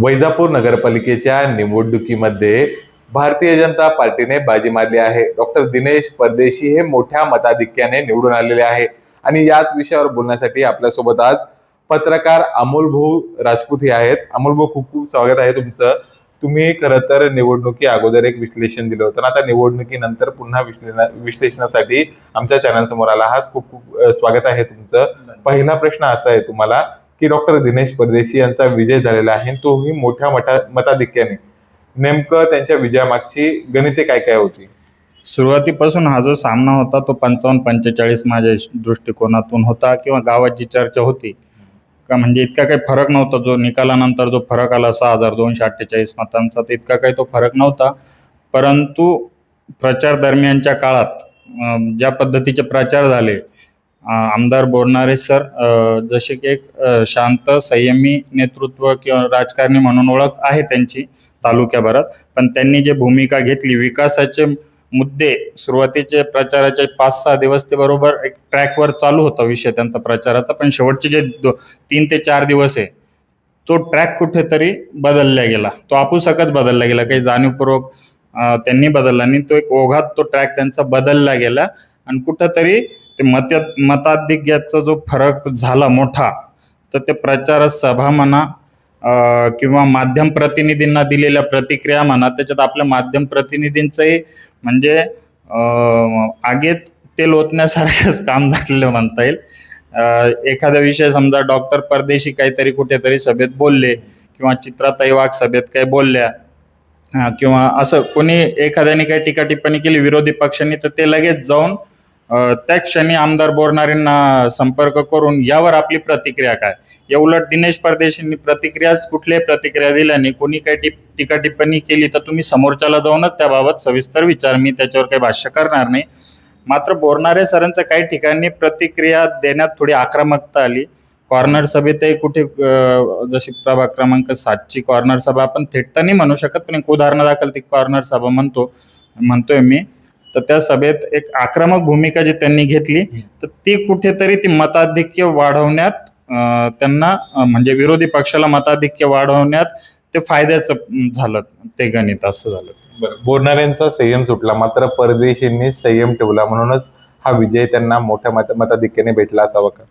वैजापूर नगरपालिकेच्या निवडणुकीमध्ये भारतीय जनता पार्टीने बाजी मारली आहे. डॉक्टर दिनेश परदेशी हे मोठ्या मताधिक्याने निवडून आलेले आहे. आणि याच विषयावर बोलण्यासाठी आपल्यासोबत आज पत्रकार अमोल भाऊ राजपूत हे आहेत. अमोल भाऊ खूप खूप स्वागत आहे तुमचं. तुम्ही खरं तर निवडणुकी अगोदर एक विश्लेषण दिलं होतं. आता निवडणुकीनंतर पुन्हा विश्लेषणा विश्लेषणासाठी आमच्या चॅनल समोर आला आहात. खूप खूप स्वागत आहे तुमचं. पहिला प्रश्न असा आहे तुम्हाला. की डॉक्टर दिनेश परदेशी यांचा विजय झालेला आहे. तोही मोठ्या मता मताधिक्याने. नेमकं त्यांच्या विजयामागची गणिते काय काय होती? सुरुवातीपासून हा जो सामना होता तो पंचावन्न पंचेचाळीस माझ्या दृष्टिकोनातून होता किंवा गावात जी चर्चा होती का म्हणजे इतका काही फरक नव्हता. जो निकालानंतर जो फरक आला सहा हजार दोनशे अठ्ठेचाळीस मतांचा तर इतका काही तो फरक नव्हता. परंतु प्रचार दरम्यानच्या काळात ज्या पद्धतीचे प्रचार झाले आमदार बोरणारे सर जसे की एक शांत संयमी नेतृत्व किंवा राजकारणी म्हणून ओळख आहे त्यांची तालुक्याभरात. पण त्यांनी जे भूमिका घेतली विकासाचे मुद्दे सुरुवातीचे प्रचाराचे पाच सहा दिवस ते बरोबर एक ट्रॅकवर चालू होता विषय त्यांचा प्रचाराचा. पण शेवटचे जे दो तीन ते चार दिवस आहे तो ट्रॅक कुठेतरी बदलला गेला. तो आपुसकच बदलला गेला. काही जाणीवपूर्वक त्यांनी बदलला आणि तो एक ओघात तो ट्रॅक त्यांचा बदलला गेला. आणि कुठंतरी ते मत मताधिक्याचा जो फरक झाला मोठा तर ते प्रचार सभा म्हणा किंवा माध्यम प्रतिनिधींना दिलेल्या प्रतिक्रिया म्हणा त्याच्यात आपल्या माध्यम प्रतिनिधींचंही म्हणजे आगेत ते लोटण्यासारखंच काम झालेलं म्हणता येईल. एखादा विषय समजा डॉक्टर परदेशी काहीतरी कुठेतरी सभेत बोलले किंवा चित्राताई वाघ सभेत काही बोलल्या किंवा असं कोणी एखाद्याने काही टीका टिप्पणी केली विरोधी पक्षांनी तर ते लगेच जाऊन त्या क्षणी आमदार बोरणारेंना संपर्क करून यावर आपली प्रतिक्रिया काय? या उलट दिनेश परदेशींनी प्रतिक्रियाच कुठल्याही प्रतिक्रिया दिल्याने कोणी काही टिप टीका टिप्पणी केली तर तुम्ही समोरच्याला जाऊनच त्याबाबत सविस्तर विचार. मी त्याच्यावर काही भाष्य करणार नाही. मात्र बोरणारे सरांचं काही ठिकाणी प्रतिक्रिया देण्यात थोडी आक्रमकता आली. कॉर्नर सभेतही कुठे जशी प्रभाग क्रमांक सातची कॉर्नर सभा आपण थेट तर नाही म्हणू शकत पण एक उदाहरणादाखल ती कॉर्नर सभा म्हणतो म्हणतोय मी. तर त्या सभेत एक आक्रमक भूमिका जी त्यांनी घेतली तर ती कुठेतरी ती मताधिक्य वाढवण्यात त्यांना म्हणजे विरोधी पक्षाला मताधिक्य वाढवण्यात ते फायद्याचं झालं ते गणित असं झालं. बरं बोरणाऱ्यांचा संयम सुटला मात्र परदेशींनी संयम ठेवला म्हणूनच हा विजय त्यांना मोठ्या मत मताधिक्याने भेटला असावा का?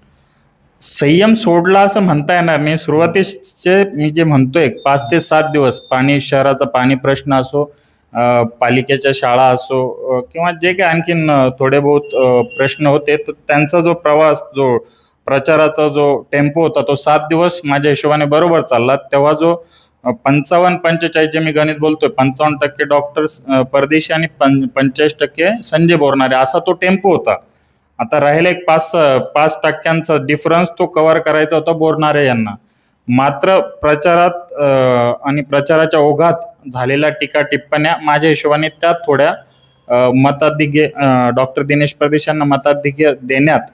संयम सोडला असं म्हणता येणार नाही. सुरुवातीचे मी जे म्हणतोय पाच ते सात दिवस पाणी शहराचा पाणी प्रश्न असो पालिकेच्या शाळा असो किंवा जे काही आणखीन थोडे बहुत प्रश्न होते तर त्यांचा जो प्रवास जो प्रचाराचा जो टेम्पो होता तो सात दिवस माझ्या हिशोबाने बरोबर चालला. तेव्हा जो पंचावन्न पंचेचाळीस जे मी गणित बोलतोय पंचावन्न टक्के डॉक्टर्स परदेशी आणि पं पंचेचाळीस टक्के संजय बोरणारे असा तो टेम्पो होता. आता राहिला एक पाच पाच टक्क्यांचा डिफरन्स तो कव्हर करायचा होता बोरणारे यांना. मात्र प्रचारात आणि प्रचाराच्या ओघात झालेल्या टीका टिप्पण्या माझ्या हिशोबाने त्या थोड्या मताधिग्य डॉक्टर दिनेश परदेश यांना देण्यात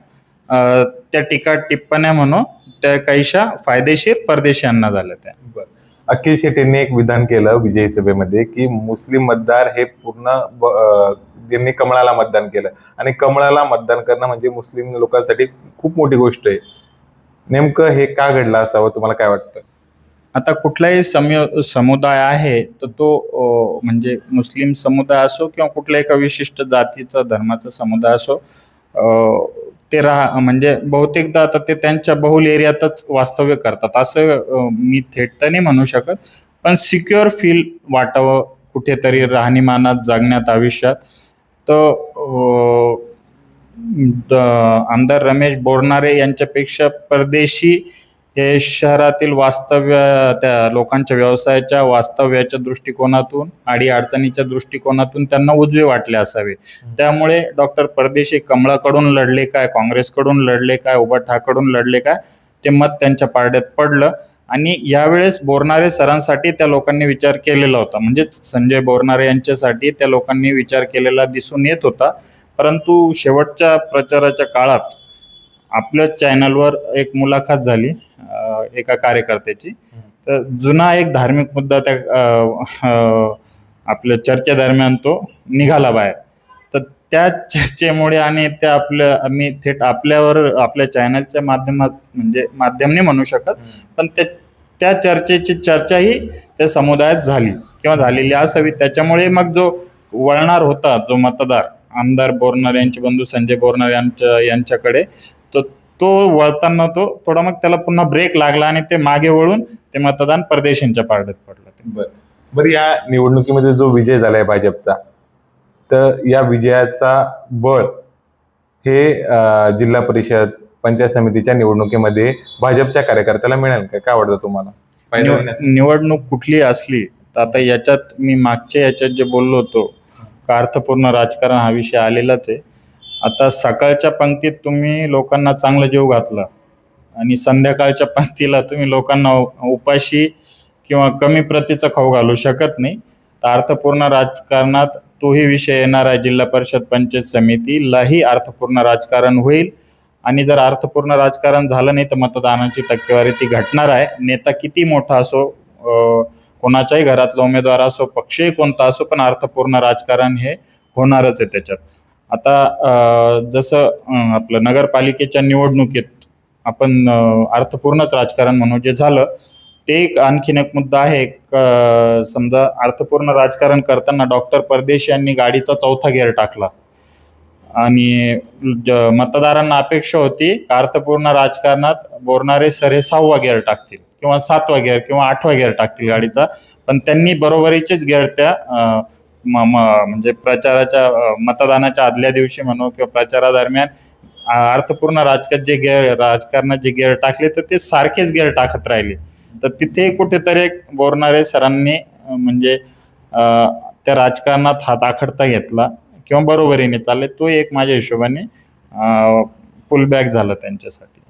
त्या टीका टिप्पण्या म्हणून त्या काहीशा फायदेशीर परदेशी यांना झाल्या त्या. बरं. अखिल शेट्टींनी एक विधान केलं विजयी सभेमध्ये की मुस्लिम मतदार हे पूर्ण ब- त्यांनी कमळाला मतदान केलं. आणि कमळाला मतदान करणं म्हणजे मुस्लिम लोकांसाठी खूप मोठी गोष्ट आहे. नेमकं हे का घडलं असावं? तुम्हाला काय वाटतं? आता कुठलाही समय समुदाय आहे तर तो म्हणजे मुस्लिम समुदाय असो किंवा कुठल्याही एका विशिष्ट जातीचा धर्माचा समुदाय असो ते राहा म्हणजे बहुतेकदा आता ते त्यांच्या बहुल एरियातच वास्तव्य करतात. असं मी थेट तर नाही म्हणू शकत पण सिक्युअर फील वाटावं कुठेतरी राहणीमानात जगण्यात आयुष्यात. तर आमदार रमेश बोरणारे यांच्यापेक्षा परदेशी हे शहरातील वास्तव्य त्या लोकांच्या व्यवसायाच्या वास्तव्याच्या दृष्टिकोनातून अडी अडचणीच्या दृष्टिकोनातून त्यांना उजवे वाटले असावे. त्यामुळे डॉक्टर परदेशी कमळाकडून लढले काय काँग्रेसकडून लढले काय उभा ठाकडून लढले काय ते मत त्यांच्या पारड्यात पडलं. आणि यावेळेस बोरणारे सरांसाठी त्या लोकांनी विचार केलेला होता. म्हणजेच संजय बोरणारे यांच्यासाठी त्या लोकांनी विचार केलेला दिसून येत होता. परंतु शेवटच्या प्रचाराच्या काळात आपल्या चॅनलवर एक मुलाखत झाली एका कार्यकर्त्याची. तर जुना एक धार्मिक मुद्दा त्या आपल्या चर्चेदरम्यान तो निघाला बाहेर. तर त्या चर्चेमुळे आणि त्या आपल्या आम्ही थेट आपल्यावर आपल्या चॅनलच्या माध्यमात म्हणजे माध्यम नाही म्हणू शकत पण त्या त्या चर्चेची चर्चाही त्या समुदायात झाली किंवा झालेली असावी. त्याच्यामुळे मग जो वळणार होता जो मतदार आमदार बोरणार यांचे बंधू संजय बोरणार यांच्या यांच्याकडे तो तो वळताना तो थोडा मग त्याला पुन्हा ब्रेक लागला आणि ते मागे वळून ते मतदान परदेशींच्या पारड्यात पडलं. बरं. बरं या निवडणुकीमध्ये जो विजय झालाय भाजपचा तर या विजयाचा बळ हे जिल्हा परिषद पंचायत समितीच्या निवडणुकीमध्ये भाजपच्या कार्यकर्त्याला मिळेल का? काय वाटतं तुम्हाला? फायदा? निवडणूक कुठली असली तर आता याच्यात मी मागच्या याच्यात जे बोललो होतो का अर्थपूर्ण राजकारण हा विषय आलेलाच आहे. आता सकाळच्या पंक्तीत तुम्ही लोकांना चांगलं जीव घातला आणि संध्याकाळच्या पंक्तीला तुम्ही लोकांना उ- उपाशी किंवा कमी प्रतीचा खाऊ घालू शकत नाही. तर अर्थपूर्ण राजकारणात तोही विषय येणार आहे. जिल्हा परिषद पंचायत समितीलाही अर्थपूर्ण राजकारण होईल. आणि जर अर्थपूर्ण राजकारण झालं नाही तर मतदानाची टक्केवारी ती घटणार आहे. नेता किती मोठा असो कोणाच्याही घरातला उमेदवार असो पक्षही कोणता असो पण अर्थपूर्ण राजकारण हे होणारच आहे त्याच्यात. आता जसं आपलं नगरपालिकेच्या निवडणुकीत आपण अर्थपूर्णच राजकारण म्हणू जे झालं ते एक आणखीन एक मुद्दा आहे. समजा अर्थपूर्ण राजकारण करताना डॉक्टर परदेश यांनी गाडीचा चौथा गिअर टाकला. आणि ज- मतदारांना अपेक्षा होती अर्थपूर्ण राजकारणात बोरणारे सर हे सहावा गिअर टाकतील किंवा सातवा गिअर किंवा आठवा गेअर टाकतील गाडीचा. पण त्यांनी बरोबरीचेच गेअर त्या म- म- म्हणजे प्रचाराच्या मतदानाच्या आदल्या दिवशी म्हणू किंवा प्रचारादरम्यान अर्थपूर्ण राजकारण जे गेअर राजकारणात जे गेअर टाकले तर ते सारखेच गिअर टाकत राहिले. तर तिथे कुठेतरी एक बोरणारे सरांनी म्हणजे त्या राजकारणात हात आखडता घेतला. किंवा बरोबरीने चालले तो एक माझ्या हिशोबाने पुल बॅक झाला त्यांच्यासाठी.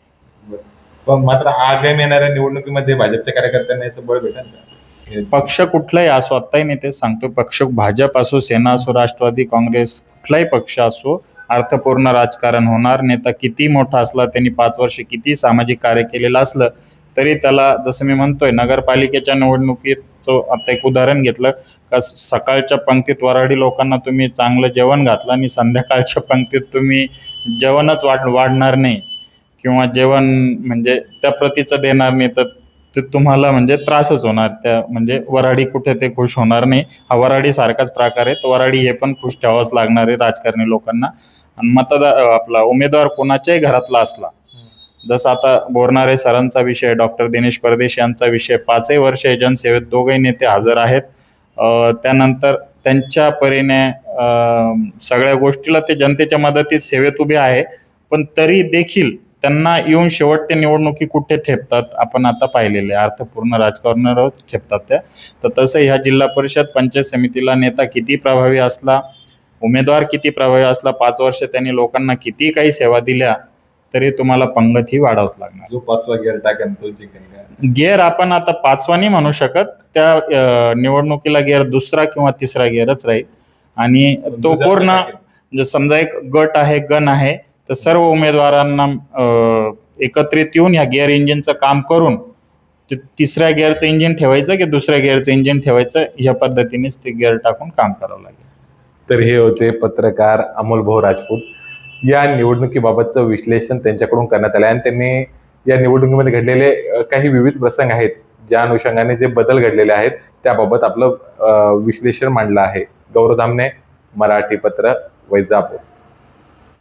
पण मात्र आगामी येणाऱ्या निवडणुकीमध्ये भाजपच्या कार्यकर्त्यांना याचं बळ भेटेल का? पक्ष कुठलाही असो आत्ताही मी ते सांगतो पक्ष भाजप असो सेना असो राष्ट्रवादी काँग्रेस कुठलाही पक्ष असो अर्थपूर्ण राजकारण होणार नेता किती मोठा असला त्यांनी पाच वर्ष किती सामाजिक कार्य केलेलं असलं तरी त्याला जसं मी म्हणतोय नगरपालिकेच्या निवडणुकीचं आता एक उदाहरण घेतलं का सकाळच्या पंक्तीत वराडी लोकांना तुम्ही चांगलं जेवण घातलं आणि संध्याकाळच्या पंक्तीत तुम्ही जेवणच वाढ वाढणार नाही किंवा जेवण म्हणजे त्या प्रतीचं देणार नाही तर ते तुम्हाला म्हणजे त्रासच होणार. त्या म्हणजे वराडी कुठे ते खुश होणार नाही. हा वराडी सारखाच प्रकार आहे. तर वराडी हे पण खुश ठेवावंच लागणार आहे राजकारणी लोकांना. आणि मतदार आपला उमेदवार कोणाच्याही घरातला असला जसं आता बोरणारे सरांचा विषय डॉक्टर दिनेश परदेश यांचा विषय पाचही वर्ष जनसेवेत दोघही नेते हजर आहेत. त्यानंतर त्यांच्या परीने सगळ्या गोष्टीला ते जनतेच्या मदतीत सेवेत उभे आहे. पण तरी देखील त्यांना येऊन शेवट ते निवडणुकी कुठे ठेपतात आपण आता पाहिलेले अर्थपूर्ण राजकारणावरच ठेपतात त्या. तर तसं ह्या जिल्हा परिषद पंचायत समितीला नेता किती प्रभावी असला उमेदवार किती प्रभावी असला पाच वर्ष त्यांनी लोकांना किती काही सेवा दिल्या तरी तुम्हाला पंगत ही वाढावंच लागणार. जो पाचवा गिअर टाकेन तो जिंकेल का? गिअर आपण आता पाचवा नाही म्हणू शकत त्या अं, निवडणुकीला गिअर दुसरा किंवा तिसरा गिअरच राहील. आणि तो दुधाचा पूर्ण टाकेल. म्हणजे समजा एक गट आहे गण आहे तर सर्व उमेदवारांना अं, एकत्रित येऊन ह्या गिअर इंजिनचं काम करून ते तिसऱ्या गिअरचं इंजिन ठेवायचं की दुसऱ्या गिअरचं इंजिन ठेवायचं ह्या पद्धतीनेच ते गिअर टाकून काम करावं लागेल. तर हे होते पत्रकार अमोल भाऊ राजपूत. या निवडणुकीबाबतचं विश्लेषण त्यांच्याकडून करण्यात आलं आणि त्यांनी या निवडणुकीमध्ये घडलेले काही विविध प्रसंग आहेत. ज्या अनुषंगाने जे बदल घडलेले आहेत त्याबाबत आपलं विश्लेषण मांडलं आहे. गौरधामने मराठी पत्र वैजापूर.